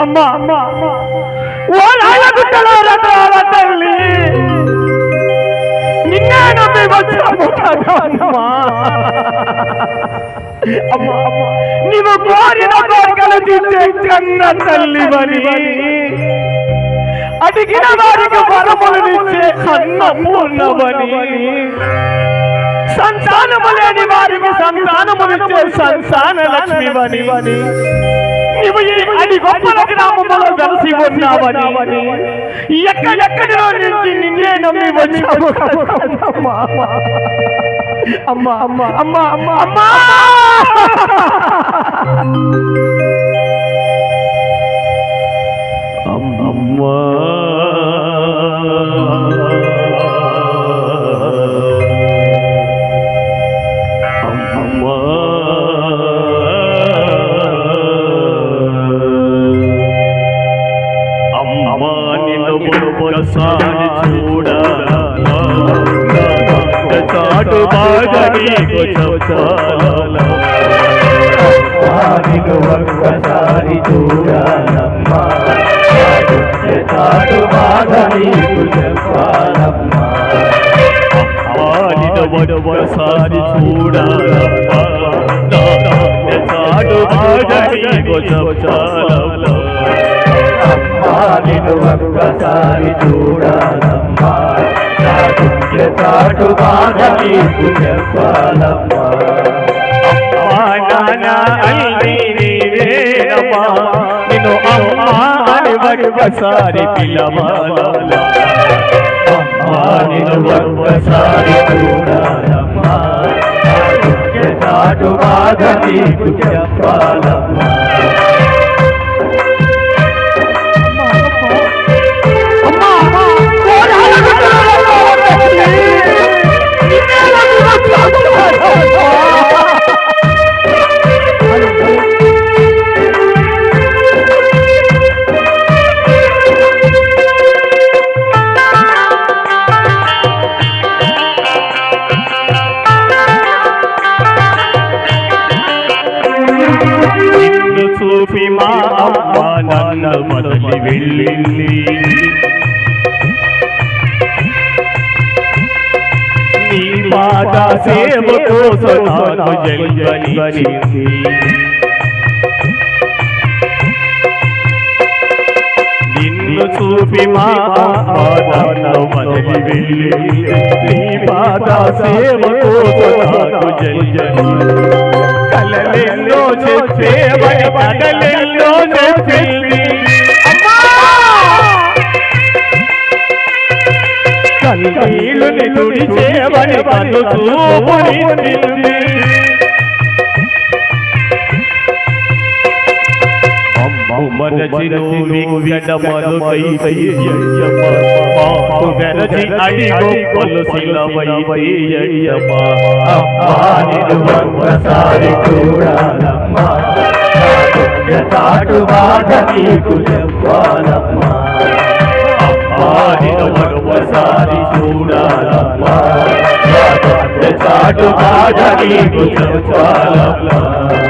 అమ్మా. అమ్మా ఓ నాయకుట్టలో రకాల తల్లి. నిన్నే నమ్మి వచ్చాము అమ్మా. నీవు కోరిన కోరికలు తీర్చే కన్న తల్లివని అడిగిన వారికి వరములనిచ్చే అన్నము ఉన్నవని సంతానము లేని వారికి సంతానమునిచ్చే సంతాన లక్ష్మివని నీవు అది గొప్పల గ్రామంలో కలిసి ఉన్నావని ఎక్కడెక్కడిలో నుంచి నిన్నే నమ్మి వచ్చాము అమ్మా అమ్మా అమ్మా అమ్మా. అమ్మా. అమ్మా నీకు చెప్పాలా నిన్ను ఒక్కసారి చూడాలమ్మా చాటు బాధ నీకు చెప్పాలమ్మా ఒక్కసారి చూడాలమ్మా చాటు నీకు చెప్పాలమ్మా నిన్ను ఒక్కసారి చూడాలమ్మా. చాటు బాధ నీకు చెప్పాలమ్మా. అమ్మా నాన్న అల్లి నీవేనమ్మా నిన్ను అమ్మా అని అమ్మా నిన్ను చూడాలమ్మా. చాటు బాధ నీకు చెప్పాలమ్మా. చూపి మా అమ్మ వెళ్ళింది. సేవ కోసం నాకు జన్మనిచ్చింది నిన్ను చూపి మా నన్ను మొదటి వెళ్ళింది నీ పాద సేవ కోసం నాకు జన్మనిచ్చింది కలలెల్లో చెప్పేవని కథలెల్లో నీళ్ళుని తుడిచేవని కన్ను చూపునింది మనచిను విగడమలుపై పాటు వెరచి అడిగో కొలుసిలవై అయ్యమ్మ అమ్మానిను ఒక్కసారి చూడాలమ్మా. తాటు బాధ నీకు చెప్పాలమ్మా. అమ్మానిను మరొకసారి చూడాలమ్మా చాటు బాధ నీకు చెప్పాలమ్మా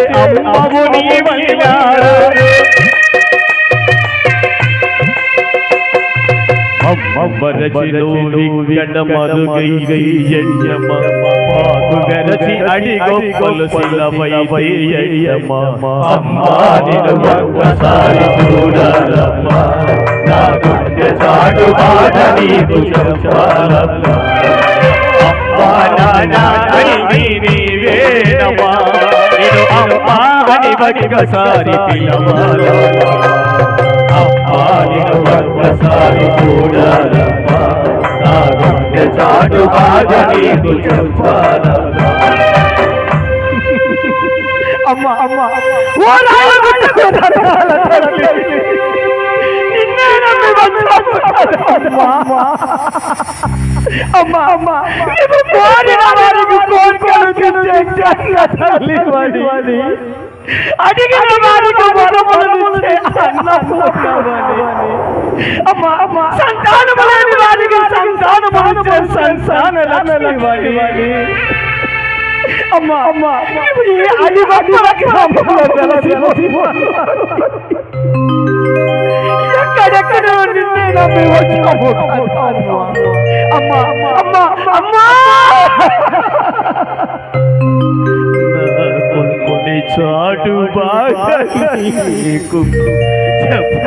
అవు నీ అవ్వరచిలో వింగట మరుగై ఎయ్యమ్మ పాకు గరచి అడి గొప్పలు శిలవై ఎయ్యమ్మ అమ్మా నిన్ను ఒక్కసారి చూడాలమ్మ. నా గుండె సాగు బాట నీకు చెప్పాలమ్మ. అమ్మా నాన్న నీవేనమ్మా. అమ్మా అని ఒక్కసారి అమ్మా నిన్ను ఒక్కసారి చూడాలమ్మా నా గుండె చాటు మాట నీకు చెప్పాలమ్మా అమ్మ అమ్మ ఓ రాయ బిడ్డకు దండాల తల్లి. నిన్నే నమ్మి వచ్చాను. అమ్మ అమ్మ నీవు కోరిన వారికి కోరికలు తీర్చే జన్న తల్లివని. అడిగిన వారికి వరములనిచ్చే అన్నపూర్ణవని. అమ్మ అమ్మ సంతానము లేని వారికి సంతానమునిచ్చే సంతాన లక్ష్మివని. అమ్మా అమ్మా నీవు ఈ అడివక్కుల గ్రామంలో వెలసిపోతున్నావు. ఎక్కడెక్కడో నిన్నే నమ్మి వచ్చాము కదా అమ్మా. అమ్మా అమ్మా అమ్మా కొన్ని చాటు బాగా నీకు చెప్ప